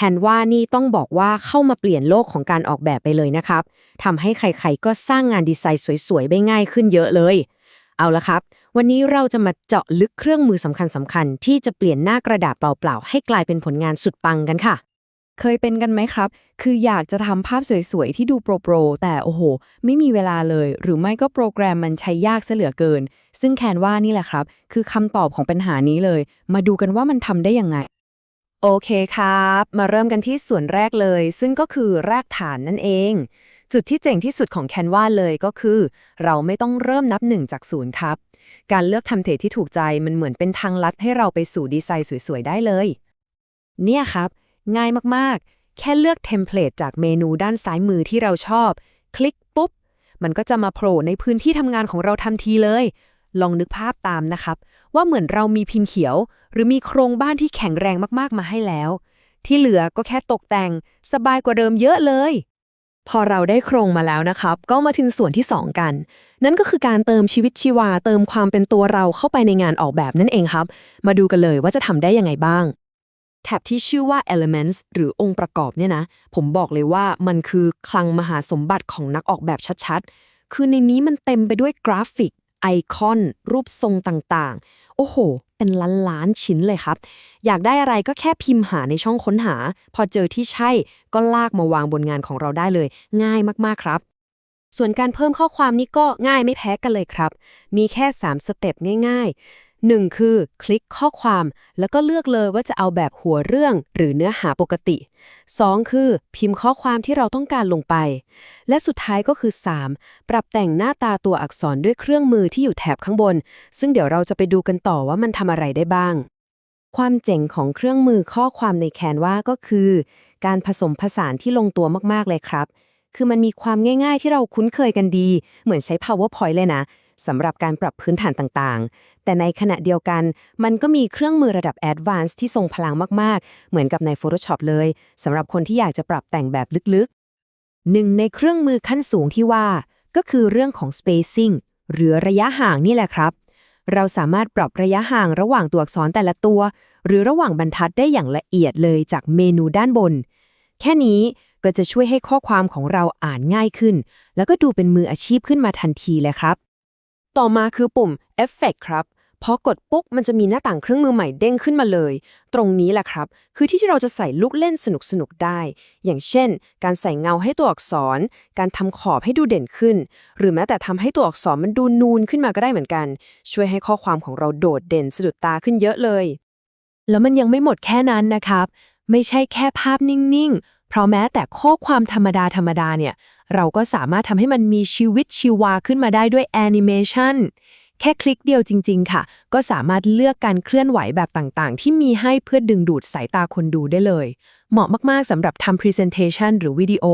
คนวานี่ต้องบอกว่าเข้ามาเปลี่ยนโลกของการออกแบบไปเลยนะครับทำให้ใครๆ ก็สร้างงานดีไซน์สวยๆ ได้ง่ายขึ้นเยอะเลย เอาละครับ วันนี้เราจะมาเจาะลึกเครื่องมือสำคัญสำคัญๆ ที่จะเปลี่ยนหน้ากระดาษเปล่าๆ ให้กลายเป็นผลงานสุดปังกันค่ะเคยเป็นกันไหมครับ คืออยากจะทำภาพสวยๆ ที่ดูโปรโปรแต่โอ้โห ไม่มีเวลาเลย หรือไม่ก็โปรแกรมมันใช้ยากซะเหลือเกิน ซึ่งแคนว่านี่แหละครับ คือคำตอบของปัญหานี้เลย มาดูกันว่ามันทำได้ยังไง โอเคครับ มาเริ่มกันที่ส่วนแรกเลย ซึ่งก็คือรากฐานนั่นเอง จุดที่เจ๋งที่สุดของ Canva เลยก็คือ เราไม่ต้องเริ่มนับหนึ่งจากศูนย์ครับ การเลือกทำเทที่ถูกใจมันเหมือนเป็นทางลัดให้เราไปสู่ดีไซน์สวยๆ ได้เลย เนี่ยครับ ง่ายมากๆ แค่เลือกเทมเพลตจากเมนูด้านซ้ายมือที่เราชอบ คลิกปุ๊บ มันก็จะมาโผล่ในพื้นที่ทำงานของเราทันทีเลย ลองนึกภาพตามนะครับ ว่าเหมือนเรามีพิมพ์เขียว หรือมีโครงบ้านที่แข็งแรงมากๆมาให้แล้ว ที่เหลือก็แค่ตกแต่ง สบายกว่าเดิมเยอะเลย พอเราได้โครงมาแล้วนะครับ ก็มาถึงส่วนที่ 2 กัน นั่นก็คือการเติมชีวิตชีวา เติมความเป็นตัวเราเข้าไปในงานออกแบบนั่นเองครับ มาดูกันเลยว่าจะทำได้ยังไงบ้างแท็บที่ชื่อว่า Elements หรือองค์ประกอบเนี่ยนะ ผมบอกเลยว่ามันคือคลังมหาสมบัติของนักออกแบบชัดๆ คือในนี้มันเต็มไปด้วยกราฟิก ไอคอน รูปทรงต่างๆ โอ้โห เป็นล้านล้านๆชิ้นเลยครับ อยากได้อะไรก็แค่พิมพ์หาในช่องค้นหา พอเจอที่ใช่ก็ลากมาวางบนงานของเราได้เลย ง่ายมากๆครับ ส่วนการเพิ่มข้อความนี่ก็ง่ายไม่แพ้กันเลยครับ มีแค่ 3 สเต็ปง่าย ๆ 1คือคลิกข้อความ แล้วก็เลือกเลยว่าจะเอาแบบหัวเรื่องหรือเนื้อหาปกติ 2 คือ พิมพ์ข้อความที่เราต้องการลงไป และสุดท้ายก็คือ 3 ปรับแต่งหน้าตาตัวอักษรด้วยเครื่องมือที่อยู่แถบข้างบน ซึ่งเดี๋ยวเราจะไปดูกันต่อว่ามันทำอะไรได้บ้าง ความเจ๋งของเครื่องมือข้อความในแคนวาก็คือ การผสมผสานที่ลงตัวมากๆเลยครับคือมันมีความง่ายๆที่เราคุ้นเคยกันดี เหมือนใช้ powerpoint เลยนะ สำหรับการปรับพื้นฐานต่างๆ แต่ในขณะเดียวกัน มันก็มีเครื่องมือระดับ advanced ที่ทรงพลังมากๆ เหมือนกับใน Photoshop เลยสำหรับคนที่อยากจะปรับแต่งแบบลึกๆ หนึ่งในเครื่องมือขั้นสูงที่ว่า ก็คือเรื่องของ spacing หรือระยะห่างนี่แหละครับ เราสามารถปรับระยะห่างระหว่างตัวอักษรแต่ละตัว หรือระหว่างบรรทัดได้อย่างละเอียดเลยจากเมนูด้านบน แค่นี้ก็จะช่วยให้ข้อความของเราอ่านง่ายขึ้น แล้วก็ดูเป็นมืออาชีพขึ้นมาทันทีเลยครับ ต่อมาคือปุ่ม Effect ครับพอกดปุ๊บมันจะมีหน้าต่างเครื่องมือใหม่เด้งขึ้นมาเลย ตรงนี้แหละครับ คือที่ที่เราจะใส่ลูกเล่นสนุกๆได้ อย่างเช่น การใส่เงาให้ตัวอักษร การทำขอบให้ดูเด่นขึ้น หรือแม้แต่ทำให้ตัวอักษรมันดูนูนขึ้นมาก็ได้เหมือนกัน ช่วยให้ข้อความของเราโดดเด่นสะดุดตาขึ้นเยอะเลย แล้วมันยังไม่หมดแค่นั้นนะครับ ไม่ใช่แค่ภาพนิ่งๆ เพราะแม้แต่ข้อความธรรมดาธรรมดาเนี่ย เราก็สามารถทำให้มันมีชีวิตชีวาขึ้นมาได้ด้วยแอนิเมชันแค่คลิกเดียวจริง ๆ ค่ะ ก็สามารถเลือกการเคลื่อนไหวแบบต่างๆ ที่มีให้เพื่อดึงดูดสายตาคนดูได้เลย เหมาะมากๆสำหรับทำ Presentation หรือวิดีโอ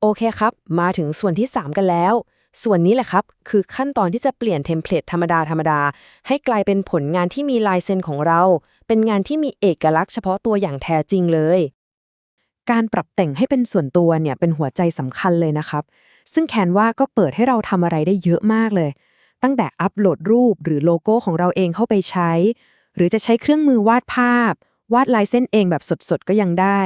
โอเคครับ มาถึงส่วนที่ 3 กันแล้ว ส่วนนี้แหละครับ คือขั้นตอนที่จะเปลี่ยนเทมเพลตธรรมดาธรรมดา ให้กลายเป็นผลงานที่มีลายเซ็นของเรา เป็นงานที่มีเอกลักษณ์เฉพาะตัวอย่างแท้จริงเลย การปรับแต่งให้เป็นส่วนตัวเนี่ยเป็นหัวใจสำคัญเลยนะครับ ซึ่งแคนวาก็เปิดให้เราทำอะไรได้เยอะมากเลย ตั้งแต่อัปโหลดรูปหรือโลโก้ของเราเองเข้าไปใช้ หรือจะใช้เครื่องมือวาดภาพ วาดลายเส้นเองแบบสดๆก็ยังได้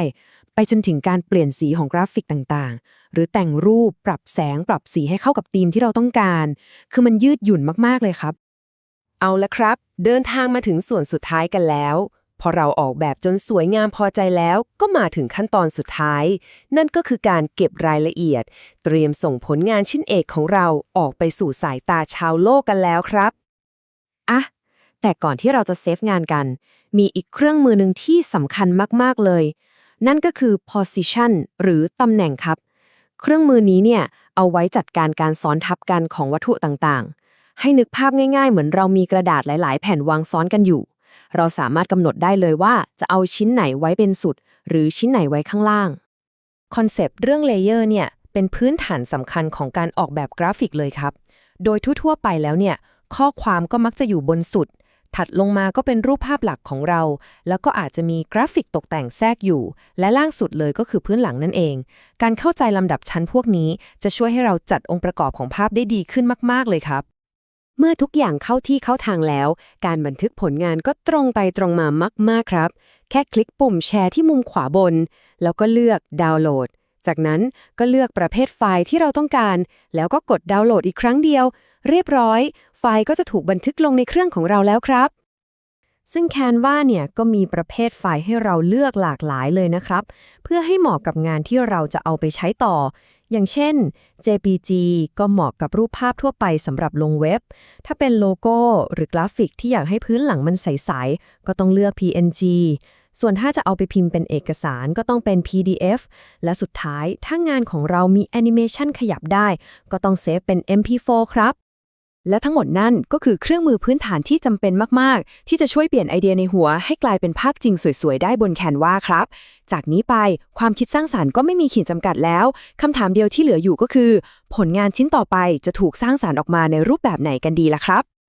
ไปจนถึงการเปลี่ยนสีของกราฟิกต่างๆ หรือแต่งรูปปรับแสงปรับสีให้เข้ากับธีมที่เราต้องการ คือมันยืดหยุ่นมากๆเลยครับ เอาละครับ เดินทางมาถึงส่วนสุดท้ายกันแล้ว พอเราออกแบบจนสวยงามพอใจแล้ว ก็มาถึงขั้นตอนสุดท้าย นั่นก็คือการเก็บรายละเอียด เตรียมส่งผลงานชิ้นเอกของเราออกไปสู่สายตาชาวโลกกันแล้วครับอะแต่ก่อนที่เราจะเซฟงานกัน มีอีกเครื่องมือหนึ่งที่สำคัญมาก ๆ เลย นั่นก็คือ position หรือตำแหน่งครับ เครื่องมือนี้เนี่ย เอาไว้จัดการการซ้อนทับกันของวัตถุต่างๆ ให้นึกภาพง่าย ๆ เหมือนเรามีกระดาษหลาย ๆ แผ่นวางซ้อนกันอยู่ เราสามารถกำหนดได้เลยว่าจะเอาชิ้นไหนไว้เป็นสุด หรือชิ้นไหนไว้ข้างล่าง คอนเซปต์เรื่องเลเยอร์เนี่ย เป็นพื้นฐานสำคัญของการออกแบบกราฟิกเลยครับ โดยทั่วๆไปแล้วเนี่ย ข้อความก็มักจะอยู่บนสุด ถัดลงมาก็เป็นรูปภาพหลักของเรา แล้วก็อาจจะมีกราฟิกตกแต่งแทรกอยู่ และล่างสุดเลยก็คือพื้นหลังนั่นเอง การเข้าใจลำดับชั้นพวกนี้ จะช่วยให้เราจัดองค์ประกอบของภาพได้ดีขึ้นมาก ๆเลยครับ เมื่อทุกอย่างเข้าที่เข้าทางแล้ว การบันทึกผลงานก็ตรงไปตรงมามากๆครับ แค่คลิกปุ่มแชร์ที่มุมขวาบน แล้วก็เลือกดาวน์โหลด จากนั้นก็เลือกประเภทไฟล์ที่เราต้องการ แล้วก็กดดาวน์โหลดอีกครั้งเดียว เรียบร้อย ไฟล์ก็จะถูกบันทึกลงในเครื่องของเราแล้วครับ ซึ่ง Canva เนี่ยก็มีประเภทไฟล์ให้เราเลือกหลากหลายเลยนะครับ เพื่อให้เหมาะกับงานที่เราจะเอาไปใช้ต่อ อย่างเช่น JPG ก็เหมาะกับรูปภาพทั่วไปสำหรับลงเว็บ ถ้าเป็นโลโก้หรือกราฟิกที่อยากให้พื้นหลังมันใส ๆ ก็ต้องเลือก PNG ส่วนถ้าจะเอาไปพิมพ์เป็นเอกสารก็ต้องเป็น PDF และสุดท้ายถ้างานของเรามีแอนิเมชันขยับได้ ก็ต้องเซฟเป็น MP4 ครับ และทั้งหมดนั่นก็คือเครื่องมือพื้นฐานที่จำเป็นมาก ๆ ที่จะช่วยเปลี่ยนไอเดียในหัวให้กลายเป็นภาพจริงสวย ๆ ได้บนแคนวาครับ จากนี้ไปความคิดสร้างสารรค์ก็ไม่มีขีดจำกัดแล้วคำถามเดียวที่เหลืออยู่ก็คือ ผลงานชิ้นต่อไปจะถูกสร้างสารรค์ออกมาในรูปแบบไหนกันดีล่ะครับ